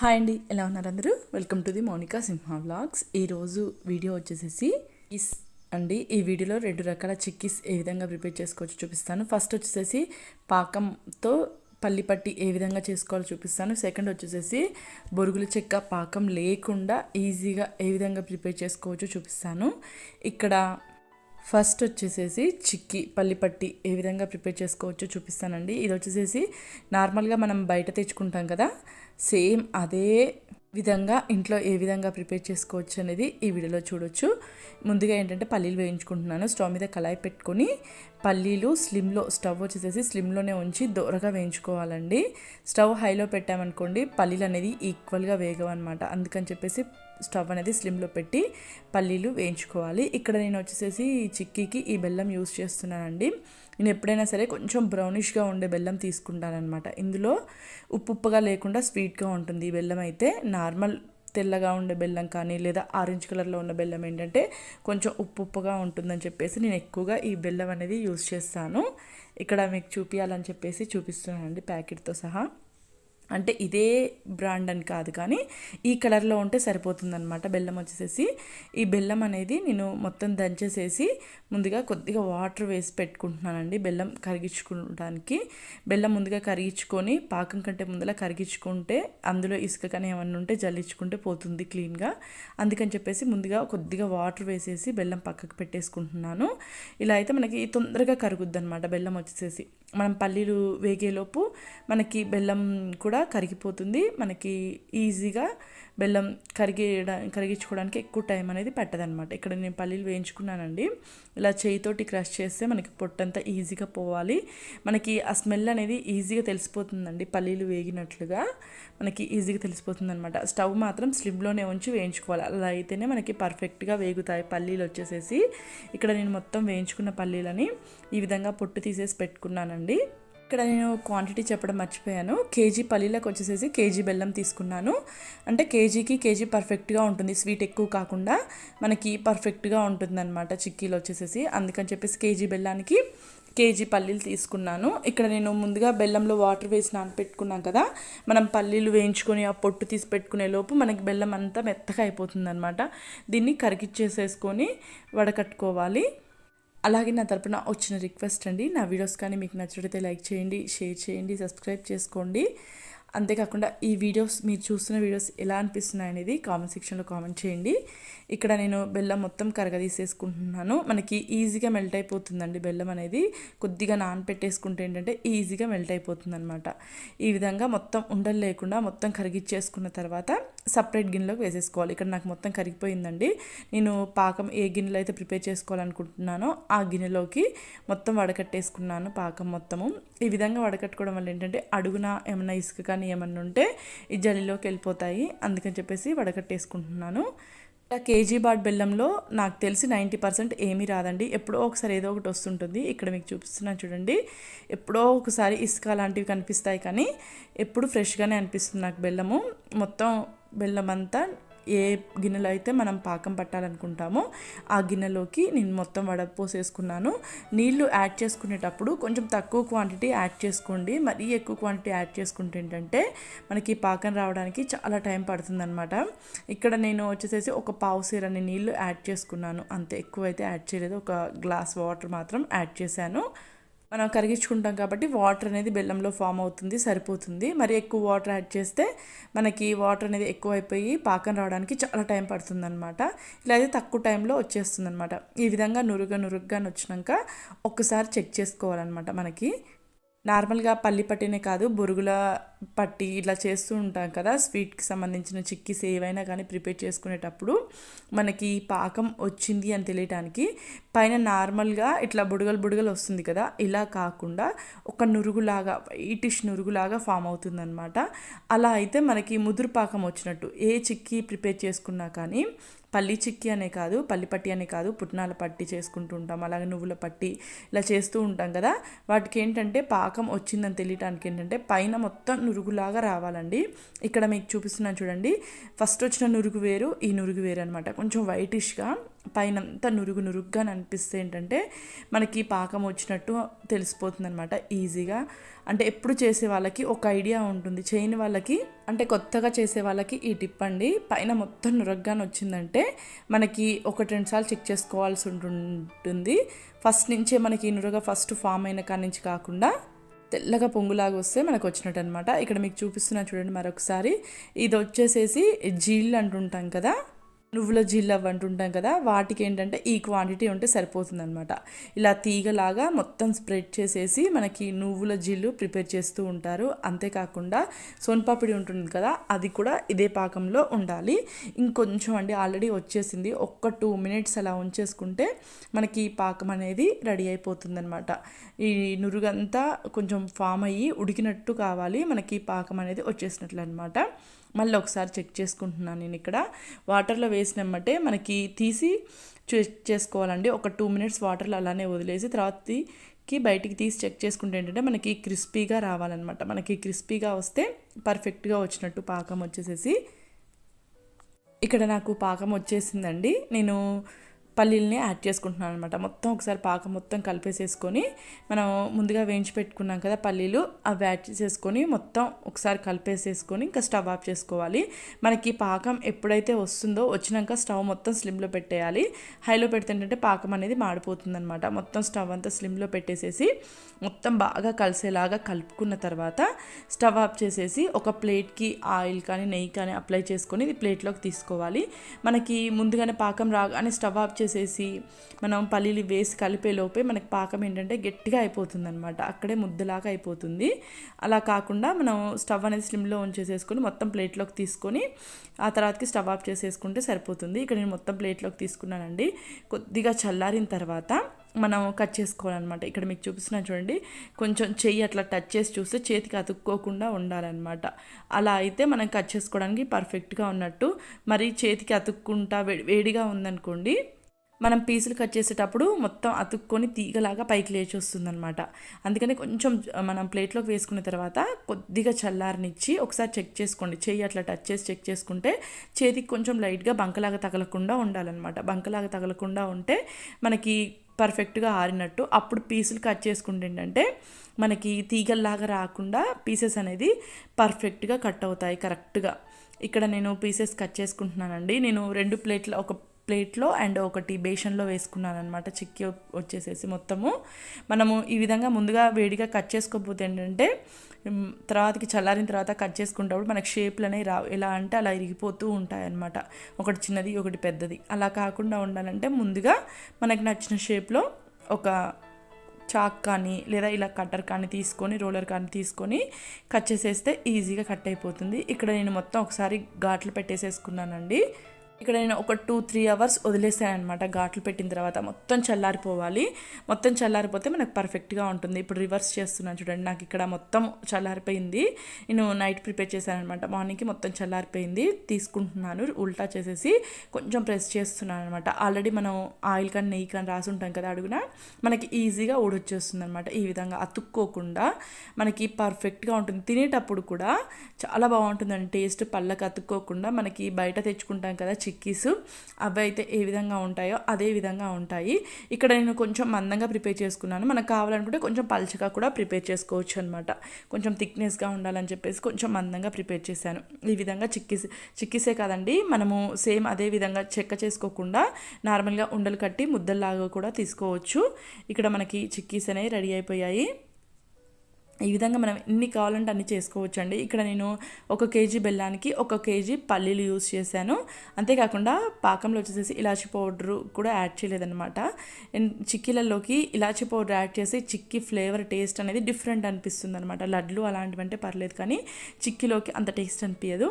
Hi అండి ఎలా ఉన్నారు అందరూ? Welcome to the Mounika Simha vlogs ఈరోజు వీడియో వచ్చేసేసి ఇస్ అండి. ఈ వీడియోలో రెండు రకాల చిక్కీస్ ఏ విధంగా ప్రిపేర్ చేసుకోవచ్చో చూపిస్తాను. ఫస్ట్ వచ్చేసేసి పాకంతో పల్లి పట్టి ఏ విధంగా చేసుకోవాలో చూపిస్తాను. సెకండ్ వచ్చేసేసి బొరుగుల చెక్క పాకం లేకుండా ఈజీగా ఏ విధంగా ప్రిపేర్ చేసుకోవచ్చో చూపిస్తాను. ఇక్కడ ఫస్ట్ వచ్చేసేసి చిక్కీ పల్లిపట్టి ఏ విధంగా ప్రిపేర్ చేసుకోవచ్చో చూపిస్తానండి. ఇది వచ్చేసేసి నార్మల్గా మనం బయట తెచ్చుకుంటాం కదా సేమ్ అదే విధంగా ఇంట్లో ఏ విధంగా ప్రిపేర్ చేసుకోవచ్చు అనేది ఈ వీడియోలో చూడొచ్చు. ముందుగా ఏంటంటే పల్లీలు వేయించుకుంటున్నాను. స్టవ్ మీద కళాయి పెట్టుకొని పల్లీలు స్లిమ్లో స్టవ్ వచ్చేసేసి స్లిమ్లోనే ఉంచి దోరగా వేయించుకోవాలండి. స్టవ్ హైలో పెట్టామనుకోండి పల్లీలు అనేది ఈక్వల్గా వేగవన్నమాట. అందుకని చెప్పేసి స్టవ్ అనేది స్లిమ్లో పెట్టి పల్లీలు వేయించుకోవాలి. ఇక్కడ నేను వచ్చేసేసి చిక్కీకి ఈ బెల్లం యూస్ చేస్తున్నానండి. నేను ఎప్పుడైనా సరే కొంచెం బ్రౌనిష్గా ఉండే బెల్లం తీసుకుంటానమాట ఇందులో ఉప్పు ఉప్పుగా లేకుండా స్వీట్గా ఉంటుంది. ఈ బెల్లం అయితే నార్మల్ తెల్లగా ఉండే బెల్లం కానీ లేదా ఆరెంజ్ కలర్లో ఉన్న బెల్లం ఏంటంటే కొంచెం ఉప్పు ఉప్పుగా ఉంటుందని చెప్పేసి నేను ఎక్కువగా ఈ బెల్లం అనేది యూస్ చేస్తాను. ఇక్కడ మీకు చూపించాలని చెప్పేసి చూపిస్తున్నానండి ప్యాకెట్తో సహా. అంటే ఇదే బ్రాండ్ అని కాదు కానీ ఈ కలర్లో ఉంటే సరిపోతుందనమాట బెల్లం వచ్చేసేసి. ఈ బెల్లం అనేది నేను మొత్తం దంచేసేసి ముందుగా కొద్దిగా వాటర్ వేసి పెట్టుకుంటున్నానండి బెల్లం కరిగించుకోవడానికి. బెల్లం ముందుగా కరిగించుకొని పాకం కంటే ముందర కరిగించుకుంటే అందులో ఇసుక కానీ ఏమన్నా ఉంటే జల్లించుకుంటే పోతుంది క్లీన్గా. అందుకని చెప్పేసి ముందుగా కొద్దిగా వాటర్ వేసేసి బెల్లం పక్కకు పెట్టేసుకుంటున్నాను. ఇలా అయితే మనకి తొందరగా కరుగుద్ది అనమాట బెల్లం వచ్చేసేసి. మనం పల్లీలు వేగేలోపు మనకి బెల్లం కూడా కరిగిపోతుంది. మనకి ఈజీగా బెల్లం కరిగేయడా కరిగించుకోవడానికి ఎక్కువ టైం అనేది పట్టదనమాట ఇక్కడ నేను పల్లీలు వేయించుకున్నానండి. ఇలా చేయితోటి క్రష్ చేస్తే మనకి పొట్టంతా ఈజీగా పోవాలి. మనకి ఆ స్మెల్ అనేది ఈజీగా తెలిసిపోతుందండి పల్లీలు వేగినట్లుగా. మనకి ఈజీగా తెలిసిపోతుంది అనమాట స్టవ్ మాత్రం స్లిమ్లోనే ఉంచి వేయించుకోవాలి. అలా అయితేనే మనకి పర్ఫెక్ట్గా వేగుతాయి పల్లీలు వచ్చేసేసి. ఇక్కడ నేను మొత్తం వేయించుకున్న పల్లీలని ఈ విధంగా పొట్టు తీసేసి అండి ఇక్కడ నేను క్వాంటిటీ చెప్పడం మర్చిపోయాను. కేజీ పల్లీలకు వచ్చేసేసి కేజీ బెల్లం తీసుకున్నాను. అంటే కేజీకి కేజీ పర్ఫెక్ట్గా ఉంటుంది. స్వీట్ ఎక్కువ కాకుండా మనకి పర్ఫెక్ట్గా ఉంటుంది అనమాట చిక్కీలు వచ్చేసేసి. అందుకని చెప్పేసి కేజీ బెల్లానికి కేజీ పల్లీలు తీసుకున్నాను. ఇక్కడ నేను ముందుగా బెల్లంలో వాటర్ వేసి నానపెట్టుకున్నాం కదా మనం పల్లీలు వేయించుకొని ఆ పొట్టు తీసి పెట్టుకునే లోపు మనకి బెల్లం అంతా మెత్తగా అయిపోతుంది అనమాట దీన్ని కరిగిచ్చేసేసుకొని వడకట్టుకోవాలి. అలాగే నా తరపున వచ్చిన రిక్వెస్ట్ అండి. నా వీడియోస్ కానీ మీకు నచ్చినట్లయితే లైక్ చేయండి షేర్ చేయండి సబ్స్క్రైబ్ చేసుకోండి. అంతేకాకుండా ఈ వీడియోస్ మీరు చూస్తున్న వీడియోస్ ఎలా అనిపిస్తున్నాయి అనేది కామెంట్ సెక్షన్లో కామెంట్ చేయండి. ఇక్కడ నేను బెల్లం మొత్తం కరగదీసేసుకుంటున్నాను. మనకి ఈజీగా మెల్ట్ అయిపోతుందండి బెల్లం అనేది. కొద్దిగా నానపెట్టేసుకుంటే ఏంటంటే ఈజీగా మెల్ట్ అయిపోతుంది ఈ విధంగా మొత్తం ఉండలు లేకుండా మొత్తం కరిగిచ్చేసుకున్న తర్వాత సపరేట్ గిన్నెలోకి వేసేసుకోవాలి. ఇక్కడ నాకు మొత్తం కరిగిపోయిందండి. నేను పాకం ఏ గిన్నెలో అయితే ప్రిపేర్ చేసుకోవాలనుకుంటున్నానో ఆ గిన్నెలోకి మొత్తం వడకట్టేసుకున్నాను పాకం మొత్తము. ఈ విధంగా వడకట్టుకోవడం వల్ల ఏంటంటే అడుగున ఏమైనా ఇసుక కానీ ఏమన్నా ఉంటే ఈ జలిలోకి వెళ్ళిపోతాయి. అందుకని చెప్పేసి వడకట్టేసుకుంటున్నాను. కేజీ బాట్ బెల్లంలో నాకు తెలిసి నైంటీ పర్సెంట్ ఏమీ రాదండి. ఎప్పుడో ఒకసారి ఏదో ఒకటి వస్తుంటుంది. ఇక్కడ మీకు చూపిస్తున్నాను చూడండి. ఎప్పుడో ఒకసారి ఇసుక లాంటివి కనిపిస్తాయి కానీ ఎప్పుడు ఫ్రెష్గానే అనిపిస్తుంది నాకు బెల్లము. మొత్తం బెల్లం అంతా ఏ గిన్నెలో అయితే మనం పాకం పట్టాలనుకుంటామో ఆ గిన్నెలోకి నేను మొత్తం వడపోసేసుకున్నాను నీళ్ళు యాడ్ చేసుకునేటప్పుడు కొంచెం తక్కువ క్వాంటిటీ యాడ్ చేసుకోండి. మరీ ఎక్కువ క్వాంటిటీ యాడ్ చేసుకుంటే ఏంటంటే మనకి పాకం రావడానికి చాలా టైం పడుతుందనమాట ఇక్కడ నేను వచ్చేసేసి ఒక పావు సీరని నీళ్ళు యాడ్ చేసుకున్నాను. అంత ఎక్కువ అయితే యాడ్ చేయలేదు. ఒక గ్లాస్ వాటర్ మాత్రం యాడ్ చేశాను. మనం కరిగించుకుంటాం కాబట్టి వాటర్ అనేది బెల్లంలో ఫామ్ అవుతుంది సరిపోతుంది. మరి ఎక్కువ వాటర్ యాడ్ చేస్తే మనకి వాటర్ అనేది ఎక్కువ అయిపోయి పాకం రావడానికి చాలా టైం పడుతుందనమాట ఇలా అయితే తక్కువ టైంలో వచ్చేస్తుంది అనమాట ఈ విధంగా నురుగా నురుగ్గా వచ్చినాక ఒక్కసారి చెక్ చేసుకోవాలన్నమాట మనకి. నార్మల్గా పల్లి పట్టినే కాదు బొరుగుల పట్టి ఇట్లా చేస్తూ ఉంటాం కదా స్వీట్కి సంబంధించిన చిక్కీస్ ఏవైనా కానీ ప్రిపేర్ చేసుకునేటప్పుడు మనకి పాకం వచ్చింది అని తెలియటానికి పైన నార్మల్గా ఇట్లా బుడగలు బుడగలు వస్తుంది కదా ఇలా కాకుండా ఒక నురుగులాగా వైటిష్ నురుగులాగా ఫామ్ అవుతుందన్నమాట. అలా అయితే మనకి ముదురు పాకం వచ్చినట్టు ఏ చిక్కీ ప్రిపేర్ చేసుకున్నా కానీ పల్లి చిక్కి అనే కాదు పల్లి పట్టి అనే కాదు పుట్నాల పట్టి చేసుకుంటూ ఉంటాం అలాగే నువ్వుల పట్టి ఇలా చేస్తూ ఉంటాం కదా. వాటికి ఏంటంటే పాకం వచ్చిందని తెలియటానికి ఏంటంటే పైన మొత్తం నురుగులాగా రావాలండి. ఇక్కడ మీకు చూపిస్తున్నాను చూడండి. ఫస్ట్ వచ్చిన నురుగు వేరు ఈ నురుగు వేరు అనమాట కొంచెం వైటిష్గా పైన అంతా నురుగు నురుగ్గా అనిపిస్తే ఏంటంటే మనకి పాకం వచ్చినట్టు తెలిసిపోతుంది అనమాట ఈజీగా. అంటే ఎప్పుడు చేసే వాళ్ళకి ఒక ఐడియా ఉంటుంది. చేయని వాళ్ళకి అంటే కొత్తగా చేసే వాళ్ళకి ఈ టిప్ అండి. పైన మొత్తం నురగ్గానే వచ్చిందంటే మనకి ఒకటి రెండు సార్లు చెక్ చేసుకోవాల్సి ఉంటుంది. ఫస్ట్ నుంచే మనకి ఈ నురగ ఫస్ట్ ఫామ్ అయిన కాడి నుంచి కాకుండా తెల్లగా పొంగులాగా వస్తే మనకు వచ్చినట్టు అనమాట ఇక్కడ మీకు చూపిస్తున్నా చూడండి మరొకసారి. ఇది వచ్చేసేసి జీళ్ళు అంటుంటాం కదా నువ్వుల జీళ్ళు అంటుంటాం కదా వాటికి ఏంటంటే ఈ క్వాంటిటీ ఉంటే సరిపోతుందనమాట ఇలా తీగలాగా మొత్తం స్ప్రెడ్ చేసేసి మనకి నువ్వుల జీళ్ళు ప్రిపేర్ చేస్తూ ఉంటారు. అంతేకాకుండా సోన్పాపిడి ఉంటుంది కదా అది కూడా ఇదే పాకంలో ఉండాలి. ఇంకొంచెం అండి ఆల్రెడీ వచ్చేసింది. ఒక్క టూ మినిట్స్ అలా ఉంచేసుకుంటే మనకి ఈ పాకం అనేది రెడీ అయిపోతుందనమాట ఈ నురుగంతా కొంచెం ఫామ్ అయ్యి ఉడికినట్టు కావాలి మనకి పాకం అనేది వచ్చేసినట్లు అనమాట మళ్ళీ ఒకసారి చెక్ చేసుకుంటున్నాను నేను ఇక్కడ. వాటర్లో వేసినమ్మంటే మనకి తీసి చెక్ చేసుకోవాలండి. ఒక టూ మినిట్స్ వాటర్లో అలానే వదిలేసి తర్వాతకి బయటికి తీసి చెక్ చేసుకుంటే ఏంటంటే మనకి క్రిస్పీగా రావాలన్నమాట. మనకి క్రిస్పీగా వస్తే పర్ఫెక్ట్గా వచ్చినట్టు పాకం వచ్చేసేసి. ఇక్కడ నాకు పాకం వచ్చేసిందండి. నేను పల్లీలని యాడ్ చేసుకుంటున్నాను అనమాట మొత్తం ఒకసారి పాకం మొత్తం కలిపేసేసుకొని మనం ముందుగా వేయించి పెట్టుకున్నాం కదా పల్లీలు అవి యాడ్ చేసేసుకొని మొత్తం ఒకసారి కలిపేసేసుకొని ఇంకా స్టవ్ ఆఫ్ చేసుకోవాలి. మనకి పాకం ఎప్పుడైతే వస్తుందో వచ్చినాక స్టవ్ మొత్తం స్లిమ్లో పెట్టేయాలి. హైలో పెడుతుంటే పాకం అనేది మాడిపోతుంది అనమాట మొత్తం స్టవ్ అంతా స్లిమ్లో పెట్టేసేసి మొత్తం బాగా కలిసేలాగా కలుపుకున్న తర్వాత స్టవ్ ఆఫ్ చేసేసి ఒక ప్లేట్కి ఆయిల్ కానీ నెయ్యి కానీ అప్లై చేసుకొని ఇది ప్లేట్లోకి తీసుకోవాలి. మనకి ముందుగానే పాకం రాగానే స్టవ్ ఆఫ్ చేసేసి మనం పల్లీలు వేసి కలిపే లోపే మనకి పాకం ఏంటంటే గట్టిగా అయిపోతుంది అనమాట అక్కడే ముద్దలాగా అయిపోతుంది. అలా కాకుండా మనం స్టవ్ అనేది స్లిమ్లో ఉంచేసేసుకొని మొత్తం ప్లేట్లోకి తీసుకొని ఆ తర్వాతకి స్టవ్ ఆఫ్ చేసేసుకుంటే సరిపోతుంది. ఇక్కడ నేను మొత్తం ప్లేట్లోకి తీసుకున్నానండి. కొద్దిగా చల్లారిన తర్వాత మనం కట్ చేసుకోవాలన్నమాట. ఇక్కడ మీకు చూపిస్తున్నాను చూడండి. కొంచెం చెయ్యి అట్లా టచ్ చేసి చూస్తే చేతికి అతుక్కోకుండా ఉండాలన్నమాట. అలా అయితే మనం కట్ చేసుకోవడానికి పర్ఫెక్ట్గా ఉన్నట్టు. మరి చేతికి అతుక్కుంటా వేడిగా ఉందనుకోండి మనం పీసులు కట్ చేసేటప్పుడు మొత్తం అతుక్కొని తీగలాగా పైకి లేచి వస్తుందన్నమాట. అందుకని కొంచెం మనం ప్లేట్లోకి వేసుకున్న తర్వాత కొద్దిగా చల్లారనిచ్చి ఒకసారి చెక్ చేసుకోండి. చేయి అట్లా టచ్ చేసి చెక్ చేసుకుంటే చేతికి కొంచెం లైట్గా బంకలాగా తగలకుండా ఉండాలన్నమాట. బంకలాగా తగలకుండా ఉంటే మనకి పర్ఫెక్ట్గా ఆరినట్టు. అప్పుడు పీసులు కట్ చేసుకుంటే ఏంటంటే మనకి తీగల్లాగా రాకుండా పీసెస్ అనేది పర్ఫెక్ట్గా కట్ అవుతాయి కరెక్ట్గా. ఇక్కడ నేను పీసెస్ కట్ చేసుకుంటున్నానండి. నేను రెండు ప్లేట్ల ఒక ప్లేట్లో అండ్ ఒకటి బేషన్లో వేసుకున్నాను అనమాట చిక్కి వచ్చేసేసి మొత్తము. మనము ఈ విధంగా ముందుగా వేడిగా కట్ చేసుకోకపోతే ఏంటంటే తర్వాతకి చల్లారిన తర్వాత కట్ చేసుకునేటప్పుడు మనకి షేప్లు అనేవి రావు. ఎలా అంటే అలా ఇరిగిపోతూ ఉంటాయన్నమాట. ఒకటి చిన్నది ఒకటి పెద్దది. అలా కాకుండా ఉండాలంటే ముందుగా మనకు నచ్చిన షేప్లో ఒక చాక్ కానీ లేదా ఇలా కట్టర్ కానీ తీసుకొని రోలర్ కానీ తీసుకొని కట్ చేసేస్తే ఈజీగా కట్ అయిపోతుంది. ఇక్కడ నేను మొత్తం ఒకసారి ఘాట్లు పెట్టేసేసుకున్నానండి. ఇక్కడ నేను ఒక టూ త్రీ అవర్స్ వదిలేసాను అనమాట ఘాట్లు పెట్టిన తర్వాత మొత్తం చల్లారిపోవాలి. మొత్తం చల్లారిపోతే మనకు పర్ఫెక్ట్గా ఉంటుంది. ఇప్పుడు రివర్స్ చేస్తున్నాను చూడండి. నాకు ఇక్కడ మొత్తం చల్లారిపోయింది. నేను నైట్ ప్రిపేర్ చేశాను అనమాట మార్నింగ్కి మొత్తం చల్లారిపోయింది. తీసుకుంటున్నాను. ఉల్టా చేసేసి కొంచెం ప్రెస్ చేస్తున్నాను అనమాట ఆల్రెడీ మనం ఆయిల్ కానీ నెయ్యి కానీ రాసి ఉంటాం కదా అడుగున. మనకి ఈజీగా ఊడొచ్చేస్తుంది అనమాట ఈ విధంగా అతుక్కోకుండా మనకి పర్ఫెక్ట్గా ఉంటుంది. తినేటప్పుడు కూడా చాలా బాగుంటుందండి. టేస్ట్ పళ్ళకి అతుక్కోకుండా మనకి బయట తెచ్చుకుంటాం కదా చిక్కీస్ అవి అయితే ఏ విధంగా ఉంటాయో అదే విధంగా ఉంటాయి. ఇక్కడ నేను కొంచెం మందంగా ప్రిపేర్ చేసుకున్నాను. మనకు కావాలనుకుంటే కొంచెం పల్చగా కూడా ప్రిపేర్ చేసుకోవచ్చు అనమాట కొంచెం థిక్నెస్గా ఉండాలని చెప్పేసి కొంచెం మందంగా ప్రిపేర్ చేశాను. ఈ విధంగా చిక్కీస్ చిక్కీసే కాదండి. మనము సేమ్ అదే విధంగా చెక్క చేసుకోకుండా నార్మల్గా ఉండలు కట్టి ముద్దల్లాగా కూడా తీసుకోవచ్చు. ఇక్కడ మనకి చిక్కీస్ అనేవి రెడీ అయిపోయాయి. ఈ విధంగా మనం ఎన్ని కావాలంటే అన్ని చేసుకోవచ్చు అండి ఇక్కడ నేను ఒక కేజీ బెల్లానికి ఒక కేజీ పల్లీలు యూజ్ చేశాను. అంతేకాకుండా పాకంలో వచ్చేసి ఇలాచి పౌడర్ కూడా యాడ్ చేయలేదన్నమాట. చిక్కీలలోకి ఇలాచి పౌడర్ యాడ్ చేసి చిక్కీ ఫ్లేవర్ టేస్ట్ అనేది డిఫరెంట్ అనిపిస్తుంది అనమాట లడ్లు అలాంటివి అంటే పర్లేదు కానీ చిక్కీలోకి అంత టేస్ట్ అనిపించదు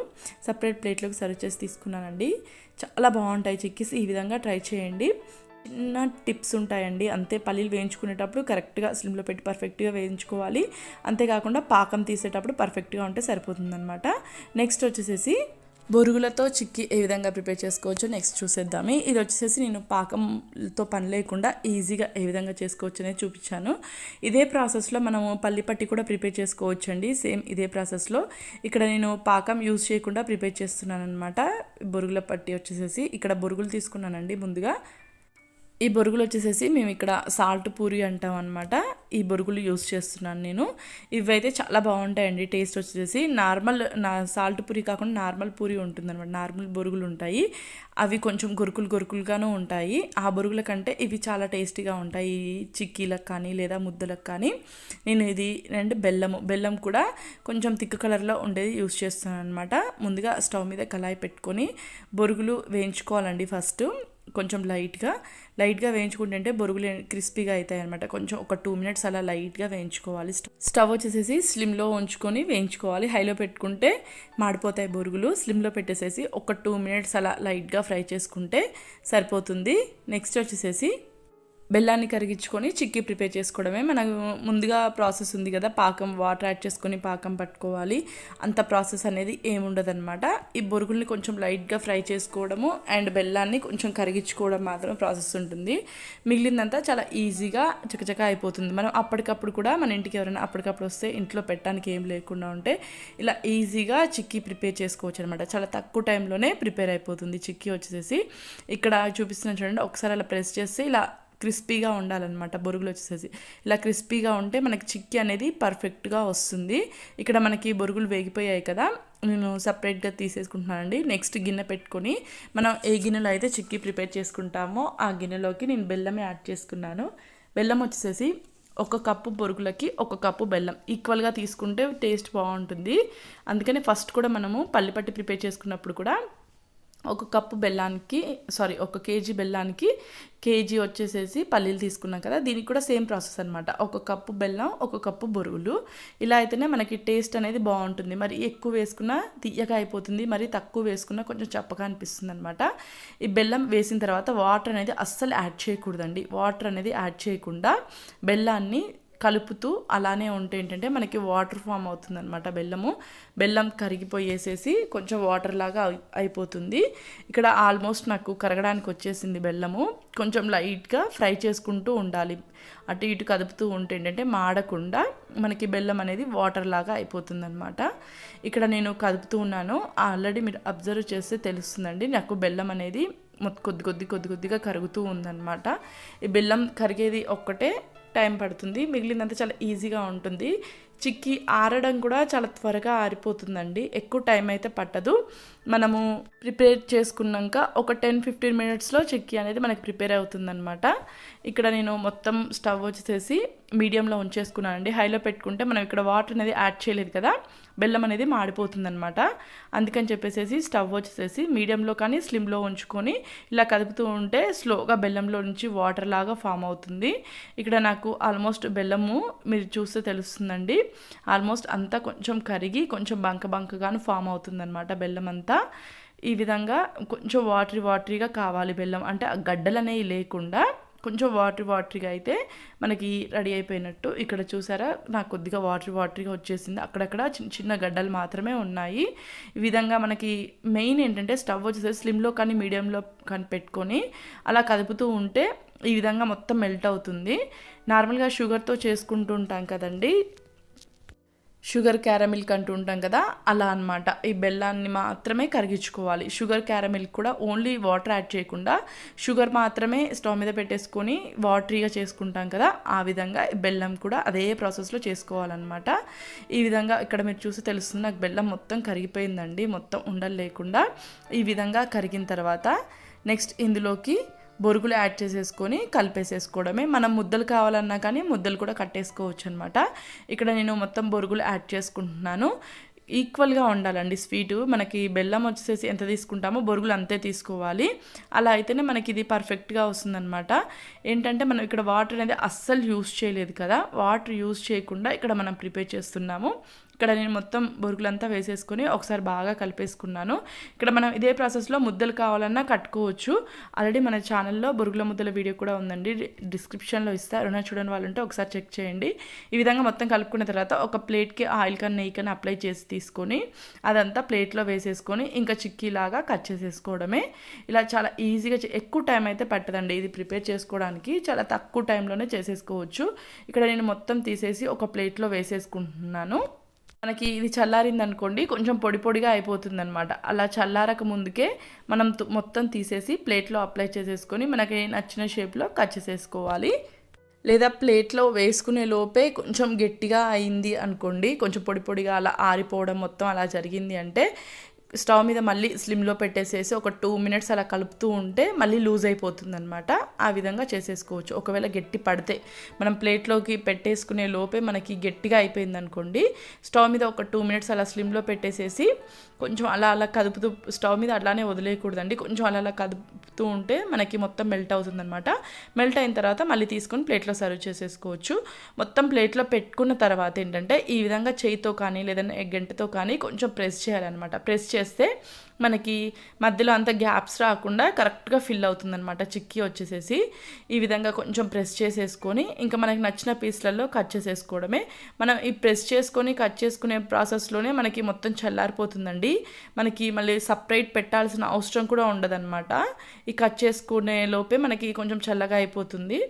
సపరేట్ ప్లేట్లోకి సర్వ్ చేసి తీసుకున్నానండి. చాలా బాగుంటాయి చిక్కీస్. ఈ విధంగా ట్రై చేయండి. చిన్న టిప్స్ ఉంటాయండి. అంతే పల్లీలు వేయించుకునేటప్పుడు కరెక్ట్గా స్లిమ్లో పెట్టి పర్ఫెక్ట్గా వేయించుకోవాలి. అంతేకాకుండా పాకం తీసేటప్పుడు పర్ఫెక్ట్గా ఉంటే సరిపోతుందనమాట నెక్స్ట్ వచ్చేసేసి బొరుగులతో చిక్కి ఏ విధంగా ప్రిపేర్ చేసుకోవచ్చో నెక్స్ట్ చూసేద్దాము. ఇది వచ్చేసి నేను పాకంతో పని లేకుండా ఈజీగా ఏ విధంగా చేసుకోవచ్చు అనేది చూపించాను. ఇదే ప్రాసెస్లో మనము పల్లి పట్టి కూడా ప్రిపేర్ చేసుకోవచ్చు అండి సేమ్ ఇదే ప్రాసెస్లో ఇక్కడ నేను పాకం యూజ్ చేయకుండా ప్రిపేర్ చేస్తున్నాను అనమాట బొరుగుల పట్టి వచ్చేసేసి ఇక్కడ బొరుగులు తీసుకున్నానండి ముందుగా. ఈ బొరుగులు వచ్చేసేసి మేము ఇక్కడ సాల్ట్ పూరి అంటాం అనమాట ఈ బొరుగులు యూస్ చేస్తున్నాను నేను. ఇవైతే చాలా బాగుంటాయండి. టేస్ట్ వచ్చేసి నార్మల్ నా సాల్ట్ పూరి కాకుండా నార్మల్ పూరి ఉంటుంది అనమాట నార్మల్ బొరుగులు ఉంటాయి. అవి కొంచెం గొరుకులు గొరుకులుగాను ఉంటాయి. ఆ బొరుగుల కంటే ఇవి చాలా టేస్టీగా ఉంటాయి. చిక్కీలకు కానీ లేదా ముద్దలకు కానీ. నేను ఇది అంటే బెల్లము బెల్లం కూడా కొంచెం తిక్కు కలర్లో ఉండేది యూస్ చేస్తున్నాను అనమాట ముందుగా స్టవ్ మీద కళాయి పెట్టుకొని బొరుగులు వేయించుకోవాలండి ఫస్ట్ కొంచెం లైట్గా లైట్గా వేయించుకుంటుంటే బొరుగులు క్రిస్పీగా అవుతాయి అనమాట కొంచెం ఒక టూ మినిట్స్ అలా లైట్గా వేయించుకోవాలి. స్టవ్ వచ్చేసేసి స్లిమ్లో ఉంచుకొని వేయించుకోవాలి. హైలో పెట్టుకుంటే మాడిపోతాయి బొరుగులు. స్లిమ్లో పెట్టేసేసి ఒక టూ మినిట్స్ అలా లైట్గా ఫ్రై చేసుకుంటే సరిపోతుంది. నెక్స్ట్ వచ్చేసేసి బెల్లాన్ని కరిగించుకొని చిక్కీ ప్రిపేర్ చేసుకోవడమే. మనకు ముందుగా ప్రాసెస్ ఉంది కదా పాకం వాటర్ యాడ్ చేసుకొని పాకం పట్టుకోవాలి. అంత ప్రాసెస్ అనేది ఏముండదనమాట ఈ బొరుగుల్ని కొంచెం లైట్గా ఫ్రై చేసుకోవడము అండ్ బెల్లాన్ని కొంచెం కరిగించుకోవడం మాత్రం ప్రాసెస్ ఉంటుంది. మిగిలిందంతా చాలా ఈజీగా చకచక అయిపోతుంది. మనం అప్పటికప్పుడు కూడా మన ఇంటికి ఎవరైనా అప్పటికప్పుడు వస్తే ఇంట్లో పెట్టడానికి ఏం లేకుండా ఉంటే ఇలా ఈజీగా చిక్కీ ప్రిపేర్ చేసుకోవచ్చు అనమాట చాలా తక్కువ టైంలోనే ప్రిపేర్ అయిపోతుంది చిక్కీ వచ్చేసి ఇక్కడ చూపిస్తున్న చూడండి ఒకసారి అలా ప్రెస్ చేస్తే ఇలా క్రిస్పీగా ఉండాలన్నమాట బొరుగులు వచ్చేసేసి. ఇలా క్రిస్పీగా ఉంటే మనకి చిక్కీ అనేది పర్ఫెక్ట్గా వస్తుంది. ఇక్కడ మనకి బొరుగులు వేగిపోయాయి కదా నేను సపరేట్గా తీసేసుకుంటున్నానండి. నెక్స్ట్ గిన్నె పెట్టుకొని మనం ఏ గిన్నెలో అయితే చిక్కీ ప్రిపేర్ చేసుకుంటామో ఆ గిన్నెలోకి నేను బెల్లమే యాడ్ చేసుకున్నాను. బెల్లం వచ్చేసేసి ఒక కప్పు బొరుగులకి ఒక కప్పు బెల్లం. ఈక్వల్గా తీసుకుంటే టేస్ట్ బాగుంటుంది. అందుకని ఫస్ట్ కూడా మనము పల్లిపట్టి ప్రిపేర్ చేసుకున్నప్పుడు కూడా ఒక కప్పు బెల్లానికి సారీ ఒక కేజీ బెల్లానికి కేజీ వచ్చేసేసి పల్లీలు తీసుకున్నాం కదా దీనికి కూడా సేమ్ ప్రాసెస్ అనమాట ఒక కప్పు బెల్లం ఒక కప్పు బొరుగులు. ఇలా అయితేనే మనకి టేస్ట్ అనేది బాగుంటుంది. మరి ఎక్కువ వేసుకున్నా తీయగా అయిపోతుంది మరి తక్కువ వేసుకున్నా కొంచెం చప్పగా అనిపిస్తుంది అనమాట ఈ బెల్లం వేసిన తర్వాత వాటర్ అనేది అస్సలు యాడ్ చేయకూడదండి. వాటర్ అనేది యాడ్ చేయకుండా బెల్లాన్ని కలుపుతూ అలానే ఉంటే ఏంటంటే మనకి వాటర్ ఫామ్ అవుతుంది అనమాట బెల్లము. బెల్లం కరిగిపోయేసేసి కొంచెం వాటర్ లాగా అయిపోతుంది. ఇక్కడ ఆల్మోస్ట్ నాకు కరగడానికి వచ్చేసింది బెల్లము. కొంచెం లైట్గా ఫ్రై చేసుకుంటూ ఉండాలి. అటు ఇటు కదుపుతూ ఉంటే ఏంటంటే మాడకుండా మనకి బెల్లం అనేది వాటర్ లాగా అయిపోతుంది అనమాట ఇక్కడ నేను కదుపుతూ ఉన్నాను. ఆల్రెడీ మీరు అబ్జర్వ్ చేస్తే తెలుస్తుందండి. నాకు బెల్లం అనేది కొద్ది కొద్ది కొద్ది కొద్దిగా కరుగుతూ ఉందన్నమాట. ఈ బెల్లం కరిగేది ఒక్కటే టైం పడుతుంది. మిగిలినంత చాలా ఈజీగా ఉంటుంది. చిక్కి ఆరడం కూడా చాలా త్వరగా ఆరిపోతుందండి. ఎక్కువ టైం అయితే పట్టదు. మనము ప్రిపేర్ చేసుకున్నాక ఒక టెన్ ఫిఫ్టీన్ మినిట్స్లో చిక్కీ అనేది మనకి ప్రిపేర్ అవుతుందన్నమాట. ఇక్కడ నేను మొత్తం స్టవ్ వచ్చేసేసి మీడియంలో ఉంచేసుకున్నానండి. హైలో పెట్టుకుంటే మనం ఇక్కడ వాటర్ అనేది యాడ్ చేయలేదు కదా బెల్లం అనేది మాడిపోతుందనమాట అందుకని చెప్పేసి స్టవ్ వచ్చేసేసి మీడియంలో కానీ స్లిమ్లో ఉంచుకొని ఇలా కదుపుతూ ఉంటే స్లోగా బెల్లంలో నుంచి వాటర్ లాగా ఫామ్ అవుతుంది. ఇక్కడ నాకు ఆల్మోస్ట్ బెల్లము మీరు చూస్తే తెలుస్తుందండి. ఆల్మోస్ట్ అంతా కొంచెం కరిగి కొంచెం బంక బంకగాను ఫామ్ అవుతుందన్నమాట బెల్లం అంతా ఈ విధంగా కొంచెం వాటరీ వాటరీగా కావాలి బెల్లం. అంటే గడ్డలు అనేవి లేకుండా కొంచెం వాటర్ వాటరీగా అయితే మనకి రెడీ అయిపోయినట్టు. ఇక్కడ చూసారా? నాకు కొద్దిగా వాటర్ వాటరీగా వచ్చేసింది. అక్కడక్కడ చిన్న చిన్న గడ్డలు మాత్రమే ఉన్నాయి. ఈ విధంగా మనకి మెయిన్ ఏంటంటే స్టవ్ వచ్చేసరికి స్లిమ్లో కానీ మీడియంలో కానీ పెట్టుకొని అలా కదుపుతూ ఉంటే ఈ విధంగా మొత్తం మెల్ట్ అవుతుంది. నార్మల్గా షుగర్తో చేసుకుంటూ ఉంటాం కదండి. షుగర్ క్యారమిల్క్ అంటూ ఉంటాం కదా అలా అనమాట ఈ బెల్లాన్ని మాత్రమే కరిగించుకోవాలి. షుగర్ క్యారమిల్క్ కూడా ఓన్లీ వాటర్ యాడ్ చేయకుండా షుగర్ మాత్రమే స్టవ్ మీద పెట్టేసుకొని వాటరీగా చేసుకుంటాం కదా ఆ విధంగా బెల్లం కూడా అదే ప్రాసెస్లో చేసుకోవాలన్నమాట. ఈ విధంగా ఇక్కడ మీరు చూసి తెలుస్తుంది నాకు బెల్లం మొత్తం కరిగిపోయిందండి మొత్తం ఉండలు లేకుండా. ఈ విధంగా కరిగిన తర్వాత నెక్స్ట్ ఇందులోకి బొరుగులు యాడ్ చేసేసుకొని కలిపేసేసుకోవడమే. మనం ముద్దలు కావాలన్నా కానీ ముద్దలు కూడా కట్టేసుకోవచ్చు అనమాట ఇక్కడ నేను మొత్తం బొరుగులు యాడ్ చేసుకుంటున్నాను. ఈక్వల్గా ఉండాలండి స్వీటు. మనకి బెల్లం వచ్చేసి ఎంత తీసుకుంటామో బొరుగులు అంతే తీసుకోవాలి. అలా అయితేనే మనకి ఇది పర్ఫెక్ట్గా వస్తుందన్నమాట ఏంటంటే మనం ఇక్కడ వాటర్ అనేది అస్సలు యూస్ చేయలేదు కదా. వాటర్ యూస్ చేయకుండా ఇక్కడ మనం ప్రిపేర్ చేస్తున్నాము. ఇక్కడ నేను మొత్తం బొరుగులంతా వేసేసుకొని ఒకసారి బాగా కలిపేసుకున్నాను. ఇక్కడ మనం ఇదే ప్రాసెస్లో ముద్దలు కావాలన్నా కట్టుకోవచ్చు. ఆల్రెడీ మన ఛానల్లో బొరుగుల ముద్దల వీడియో కూడా ఉందండి. డిస్క్రిప్షన్లో ఇస్తా. ఎవరైనా చూడని వాళ్ళు ఉంటే ఒకసారి చెక్ చేయండి. ఈ విధంగా మొత్తం కలుపుకున్న తర్వాత ఒక ప్లేట్కి ఆయిల్ కానీ నెయ్యి కానీ అప్లై చేసి తీసుకొని అదంతా ప్లేట్లో వేసేసుకొని ఇంకా చిక్కీలాగా కట్ చేసేసుకోవడమే. ఇలా చాలా ఈజీగా ఎక్కువ టైం అయితే పట్టదండి ఇది ప్రిపేర్ చేసుకోవడానికి. చాలా తక్కువ టైంలోనే చేసేసుకోవచ్చు. ఇక్కడ నేను మొత్తం తీసేసి ఒక ప్లేట్లో వేసేసుకుంటున్నాను. మనకి ఇది చల్లారింది అనుకోండి కొంచెం పొడి పొడిగా అయిపోతుంది అనమాట అలా చల్లారక ముందుకే మనం మొత్తం తీసేసి ప్లేట్లో అప్లై చేసేసుకొని మనకి నచ్చిన షేప్లో కట్ చేసేసుకోవాలి. లేదా ప్లేట్లో వేసుకునే లోపే కొంచెం గట్టిగా అయింది అనుకోండి కొంచెం పొడి పొడిగా అలా ఆరిపోవడం మొత్తం అలా జరిగింది అంటే స్టవ్ మీద మళ్ళీ స్లిమ్లో పెట్టేసేసి ఒక టూ మినిట్స్ అలా కలుపుతూ ఉంటే మళ్ళీ లూజ్ అయిపోతుంది అనమాట ఆ విధంగా చేసేసుకోవచ్చు. ఒకవేళ గట్టి పడితే మనం ప్లేట్లోకి పెట్టేసుకునే లోపే మనకి గట్టిగా అయిపోయింది అనుకోండి స్టవ్ మీద ఒక టూ మినిట్స్ అలా స్లిమ్లో పెట్టేసేసి కొంచెం అలా అలా కదుపుతూ స్టవ్ మీద అట్లానే వదిలేయకూడదండి. కొంచెం అలా అలా కదుపుతూ ఉంటే మనకి మొత్తం మెల్ట్ అవుతుందనమాట మెల్ట్ అయిన తర్వాత మళ్ళీ తీసుకొని ప్లేట్లో సర్వ్ చేసేసుకోవచ్చు. మొత్తం ప్లేట్లో పెట్టుకున్న తర్వాత ఏంటంటే ఈ విధంగా చేయితో కానీ లేదంటే గంటతో కానీ కొంచెం ప్రెస్ చేయాలన్నమాట. ప్రెస్ చేస్తే మనకి మధ్యలో అంత గ్యాప్స్ రాకుండా కరెక్ట్గా ఫిల్ అవుతుందనమాట చిక్కీ వచ్చేసేసి ఈ విధంగా కొంచెం ప్రెస్ చేసేసుకొని ఇంకా మనకి నచ్చిన పీస్లలో కట్ చేసేసుకోవడమే. మనం ఈ ప్రెస్ చేసుకొని కట్ చేసుకునే ప్రాసెస్లోనే మనకి మొత్తం చల్లారిపోతుందండి. మనకి మళ్ళీ సపరేట్ పెట్టాల్సిన అవసరం కూడా ఉండదన్నమాట. ఈ కట్ చేసుకునే లోపే మనకి కొంచెం చల్లగా అయిపోతుంది.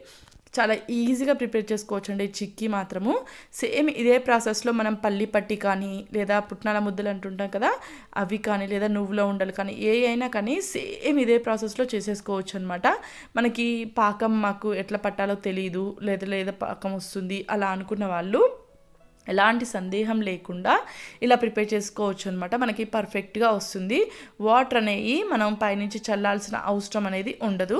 చాలా ఈజీగా ప్రిపేర్ చేసుకోవచ్చు అండి చిక్కీ మాత్రము. సేమ్ ఇదే ప్రాసెస్లో మనం పల్లి పట్టి కానీ లేదా పుట్నాల ముద్దలు అంటుంటాం కదా అవి కానీ లేదా నువ్వులో ఉండలు కానీ ఏ అయినా కానీ సేమ్ ఇదే ప్రాసెస్లో చేసేసుకోవచ్చు అనమాట మనకి పాకం మాకు ఎట్లా పట్టాలో తెలియదు లేదా లేదా పాకం వస్తుంది అలా అనుకున్న వాళ్ళు ఎలాంటి సందేహం లేకుండా ఇలా ప్రిపేర్ చేసుకోవచ్చు అనమాట మనకి పర్ఫెక్ట్గా వస్తుంది. వాటర్ అనేవి మనం పైనుంచి చల్లాల్సిన అవసరం అనేది ఉండదు.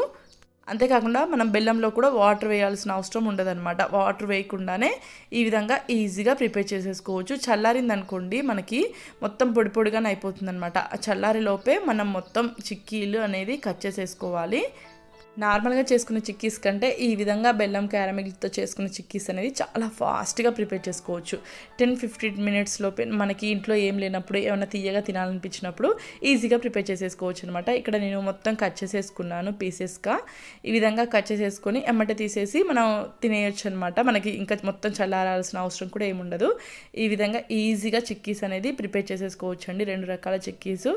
అంతేకాకుండా మనం బెల్లంలో కూడా వాటర్ వేయాల్సిన అవసరం ఉండదన్నమాట. వాటర్ వేయకుండానే ఈ విధంగా ఈజీగా ప్రిపేర్ చేసేసుకోవచ్చు. చల్లారిందనుకోండి మనకి మొత్తం పొడి పొడిగానే అయిపోతుంది అనమాట ఆ చల్లారి లోపే మనం మొత్తం చిక్కీలు అనేది కట్ చేసేసుకోవాలి. నార్మల్గా చేసుకున్న చిక్కీస్ కంటే ఈ విధంగా బెల్లం క్యారమిల్తో చేసుకున్న చిక్కీస్ అనేది చాలా ఫాస్ట్గా ప్రిపేర్ చేసుకోవచ్చు. టెన్ ఫిఫ్టీన్ మినిట్స్ లోపే మనకి ఇంట్లో ఏం లేనప్పుడు ఏమైనా తీయగా తినాలనిపించినప్పుడు ఈజీగా ప్రిపేర్ చేసేసుకోవచ్చు అనమాట ఇక్కడ నేను మొత్తం కట్ చేసేసుకున్నాను పీసెస్గా. ఈ విధంగా కట్ చేసేసుకొని ఎమ్మట తీసేసి మనం తినేయచ్చు అనమాట మనకి ఇంకా మొత్తం చల్లారాల్సిన అవసరం కూడా ఏముండదు ఈ విధంగా ఈజీగా చిక్కీస్ అనేది ప్రిపేర్ చేసేసుకోవచ్చు అండి. రెండు రకాల చిక్కీస్.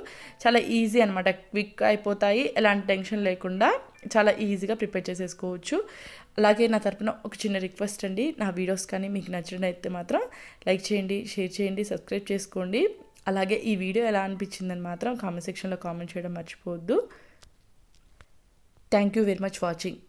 చాలా ఈజీ అనమాట క్విక్ అయిపోతాయి. ఎలాంటి టెన్షన్ లేకుండా చాలా ఈజీగా ప్రిపేర్ చేసేసుకోవచ్చు. అలాగే నా తరపున ఒక చిన్న రిక్వెస్ట్ అండి. నా వీడియోస్ కానీ మీకు నచ్చినట్టయితే మాత్రం లైక్ చేయండి షేర్ చేయండి సబ్స్క్రైబ్ చేసుకోండి. అలాగే ఈ వీడియో ఎలా అనిపించిందని మాత్రం కామెంట్ సెక్షన్లో కామెంట్ చేయడం మర్చిపోవద్దు. Thank you very much watching